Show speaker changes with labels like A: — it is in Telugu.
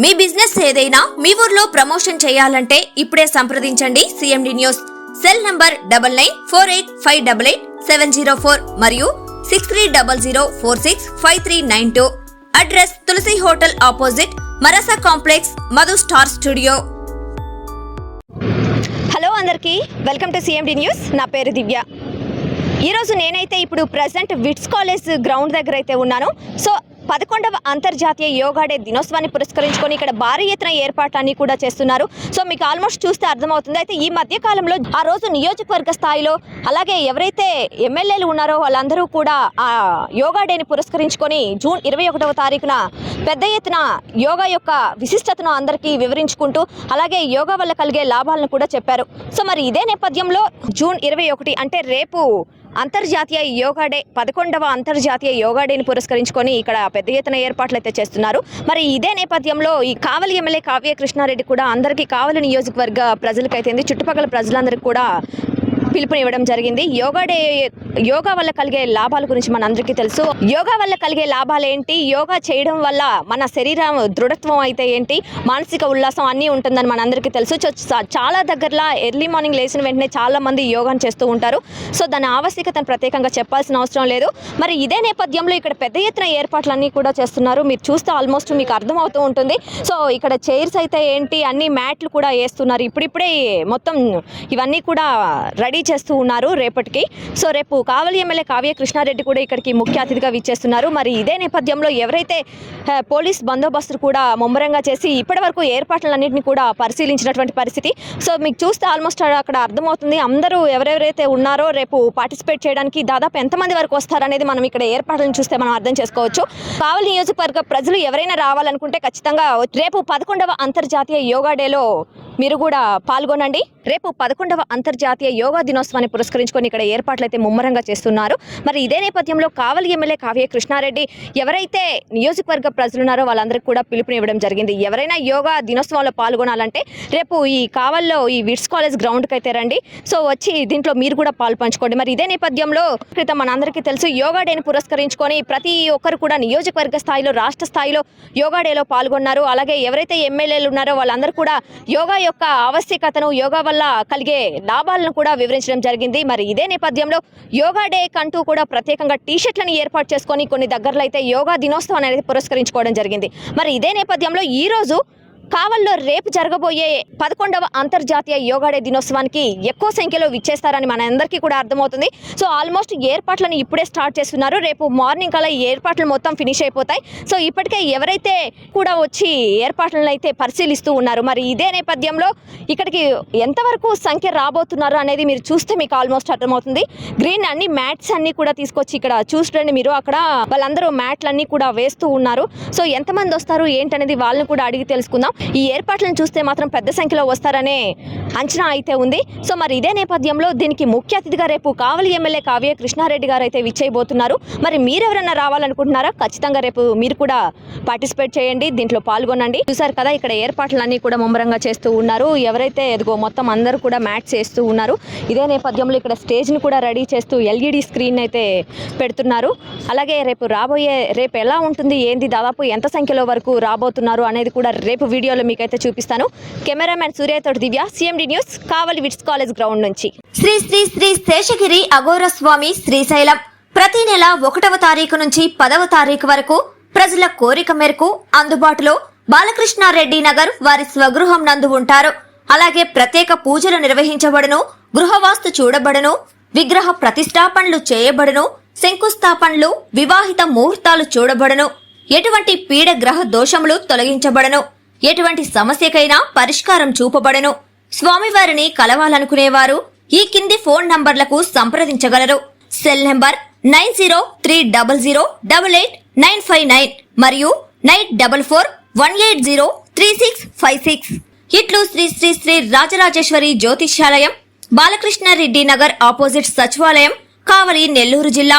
A: మీ బిజినెస్ ఏదైనా మీ ఊర్లో ప్రమోషన్ చేయాలంటే ఇప్పుడే సంప్రదించండి CMD news cell number double nine four eight five double eight seven zero four మరియు six three double zero four six five three nine two. Address Tulasi hotel opposite Marasa complex Madhu star studio.
B: Hello అందరికీ వెల్కమ్ టు సిఎండి న్యూస్ నా పేరు దివ్య. ఈరోజు నేనైతే ఇప్పుడు ప్రజెంట్ విట్స్ కాలేజ్ గ్రౌండ్ దగ్గర అయితే ఉన్నాను. సో పదకొండవ అంతర్జాతీయ యోగా డే దినోత్సవాన్ని పురస్కరించుకొని ఇక్కడ భారీ ఎత్తున ఏర్పాట్లన్నీ కూడా చేస్తున్నారు. సో మీకు ఆల్మోస్ట్ చూస్తే అర్థమవుతుంది. అయితే ఈ మధ్య కాలంలో ఆ రోజు నియోజకవర్గ స్థాయిలో అలాగే ఎవరైతే ఎమ్మెల్యేలు ఉన్నారో వాళ్ళందరూ కూడా ఆ యోగా డేని పురస్కరించుకొని జూన్ ఇరవై ఒకటవ తారీఖున పెద్ద ఎత్తున యోగా యొక్క విశిష్టతను అందరికీ వివరించుకుంటూ అలాగే యోగా వల్ల కలిగే లాభాలను కూడా చెప్పారు. సో మరి ఇదే నేపథ్యంలో జూన్ ఇరవై ఒకటి అంటే రేపు అంతర్జాతీయ యోగా డే పదకొండవ అంతర్జాతీయ యోగా డేని పురస్కరించుకొని ఇక్కడ పెద్ద ఎత్తున ఏర్పాట్లు అయితే చేస్తున్నారు. మరి ఇదే నేపథ్యంలో ఈ కావలి ఎమ్మెల్యే కావ్య కృష్ణారెడ్డి కూడా అందరికీ కావలి నియోజకవర్గ ప్రజలకైతే చుట్టుపక్కల ప్రజలందరికీ కూడా పిలుపునివ్వడం జరిగింది. యోగా డే యోగా వల్ల కలిగే లాభాల గురించి మన అందరికీ తెలుసు. యోగా వల్ల కలిగే లాభాలు ఏంటి? యోగా చేయడం వల్ల మన శరీరం దృఢత్వం అయితే ఏంటి? మానసిక ఉల్లాసం అన్నీ ఉంటుందని మన అందరికీ తెలుసు చ- చాలా దగ్గరలో ఎర్లీ మార్నింగ్ లేచిన వెంటనే చాలా మంది యోగాను చేస్తూ ఉంటారు. సో దాని ఆవశ్యకతను ప్రత్యేకంగా చెప్పాల్సిన అవసరం లేదు. మరి ఇదే నేపథ్యంలో ఇక్కడ పెద్ద ఎత్తున ఏర్పాట్లన్నీ కూడా చేస్తున్నారు. మీరు చూస్తే ఆల్మోస్ట్ మీకు అర్థమవుతూ ఉంటుంది. సో ఇక్కడ చైర్స్ అయితే ఏంటి? అన్ని మ్యాట్లు కూడా వేస్తున్నారు. ఇప్పుడిప్పుడే మొత్తం ఇవన్నీ కూడా రెడీ చేస్తూ ఉన్నారు రేపటికి. సో రేపు కావలి ఎమ్మెల్యే కావ్య కృష్ణారెడ్డి కూడా ఇక్కడికి ముఖ్య అతిథిగా విచ్చేస్తున్నారు. మరి ఇదే నేపథ్యంలో ఎవరైతే పోలీస్ బందోబస్తులు కూడా ముమ్మరంగా చేసి ఇప్పటివరకు ఏర్పాట్లన్నింటినీ కూడా పరిశీలించినటువంటి పరిస్థితి. సో మీకు చూస్తే ఆల్మోస్ట్ అక్కడ అర్థమవుతుంది. అందరూ ఎవరెవరైతే ఉన్నారో రేపు పార్టిసిపేట్ చేయడానికి దాదాపు ఎంతమంది వరకు వస్తారనేది మనం ఇక్కడ ఏర్పాట్లను చూస్తే మనం అర్థం చేసుకోవచ్చు. కావలి నియోజకవర్గ ప్రజలు ఎవరైనా రావాలనుకుంటే ఖచ్చితంగా రేపు పదకొండవ అంతర్జాతీయ యోగా డేలో మీరు కూడా పాల్గొనండి. రేపు పదకొండవ అంతర్జాతీయ యోగా దినోత్సవాన్ని పురస్కరించుకొని ఇక్కడ ఏర్పాట్లు అయితే ముమ్మరంగా చేస్తున్నారు. మరి ఇదే నేపథ్యంలో కావలి ఎమ్మెల్యే కావ్య కృష్ణారెడ్డి ఎవరైతే నియోజకవర్గ ప్రజలు ఉన్నారో వాళ్ళందరికీ కూడా పిలుపునివ్వడం జరిగింది. ఎవరైనా యోగా దినోత్సవంలో పాల్గొనాలంటే రేపు ఈ కావల్లో ఈ విట్స్ కాలేజ్ గ్రౌండ్కి అయితే రండి. సో వచ్చి దీంట్లో మీరు కూడా పాలు పంచుకోండి. మరి ఇదే నేపథ్యంలో క్రితం మనందరికీ తెలుసు యోగా డేని పురస్కరించుకొని ప్రతి ఒక్కరు కూడా నియోజకవర్గ స్థాయిలో రాష్ట్ర స్థాయిలో యోగా డేలో పాల్గొన్నారు. అలాగే ఎవరైతే ఎమ్మెల్యేలు ఉన్నారో వాళ్ళందరూ కూడా యోగా యొక్క ఆవశ్యకతను యోగా వల్ల కలిగే లాభాలను కూడా వివరించడం జరిగింది. మరి ఇదే నేపథ్యంలో యోగా డే కంటూ కూడా ప్రత్యేకంగా టీ షర్ట్లను ఏర్పాటు చేసుకొని కొన్ని దగ్గరలో అయితే యోగా దినోత్సవం అనేది పురస్కరించుకోవడం జరిగింది. మరి ఇదే నేపథ్యంలో ఈ రోజు కావల్లో రేపు జరగబోయే పదకొండవ అంతర్జాతీయ యోగా డే దినోత్సవానికి ఎక్కువ సంఖ్యలో విచ్చేస్తారని మన అందరికీ కూడా అర్థమవుతుంది. సో ఆల్మోస్ట్ ఏర్పాట్లను ఇప్పుడే స్టార్ట్ చేస్తున్నారు. రేపు మార్నింగ్ కల్లా ఏర్పాట్లు మొత్తం ఫినిష్ అయిపోతాయి. సో ఇప్పటికే ఎవరైతే కూడా వచ్చి ఏర్పాట్లను అయితే పరిశీలిస్తూ ఉన్నారు మరి ఇదే నేపథ్యంలో ఇక్కడికి ఎంతవరకు సంఖ్య రాబోతున్నారు అనేది మీరు చూస్తే మీకు ఆల్మోస్ట్ అర్థమవుతుంది. గ్రీన్ అన్ని మ్యాట్స్ అన్ని కూడా తీసుకొచ్చి ఇక్కడ చూడండి మీరు. అక్కడ వాళ్ళందరూ మ్యాట్లన్నీ కూడా వేస్తూ ఉన్నారు. సో ఎంతమంది వస్తారు ఏంటనేది వాళ్ళని కూడా అడిగి తెలుసుకుందాం. ఈ ఏర్పాట్లను చూస్తే మాత్రం పెద్ద సంఖ్యలో వస్తారనే అంచనా అయితే ఉంది. సో మరి ఇదే నేపథ్యంలో దీనికి ముఖ్య అతిథిగా రేపు కావలి ఎమ్మెల్యే కావ్య కృష్ణారెడ్డి గారు అయితే విచ్చేయబోతున్నారు. మరి మీరెవరైనా రావాలనుకుంటున్నారా? ఖచ్చితంగా రేపు మీరు కూడా పార్టిసిపేట్ చేయండి. దీంట్లో పాల్గొనండి. చూసారు కదా ఇక్కడ ఏర్పాట్లన్నీ కూడా ముమ్మరంగా చేస్తూ ఉన్నారు. ఎవరైతే ఎదుగో మొత్తం అందరూ కూడా మ్యాచ్ చేస్తూ ఉన్నారు. ఇదే నేపథ్యంలో ఇక్కడ స్టేజ్ని కూడా రెడీ చేస్తూ ఎల్ఈడి స్క్రీన్ అయితే పెడుతున్నారు. అలాగే రేపు రాబోయే రేపు ఎలా ఉంటుంది ఏంది దాదాపు ఎంత సంఖ్యలో వరకు రాబోతున్నారు అనేది కూడా రేపు వీడియో వీడియోలో మీకైతే చూపిస్తాను. Cameraman సూర్యతోటి Divya CMD news Kavali VITS college ground నుంచి.
A: శ్రీ శ్రీ శ్రీ శేషగిరి అఘోర స్వామి శ్రీశైలం. ప్రతి నెల ఒకటవ తారీఖు నుంచి పదవ తారీఖు వరకు ప్రజల కోరిక మేరకు అందుబాటులో బాలకృష్ణారెడ్డి నగర్ వారి స్వగృహం నందు ఉంటారు. అలాగే ప్రత్యేక పూజలు నిర్వహించబడును గృహవాస్తు చూడబడును విగ్రహ ప్రతిష్టాపనలు చేయబడును శంకుస్థాపనలు వివాహిత ముహూర్తాలు చూడబడును. ఎటువంటి పీడ గ్రహ దోషములు తొలగించబడను. ఎటువంటి సమస్యకైనా పరిష్కారం చూపబడను. స్వామివారిని కలవాలనుకునేవారు ఈ కింది ఫోన్ నంబర్లకు సంప్రదించగలరు. Cell number nine zero three double zero double eight nine five nine మరియు nine double four one eight zero three six five six. ఇట్లు శ్రీ శ్రీ శ్రీ రాజరాజేశ్వరి జ్యోతిష్యాలయం బాలకృష్ణారెడ్డి నగర్ ఆపోజిట్ సచివాలయం కావలి నెల్లూరు జిల్లా.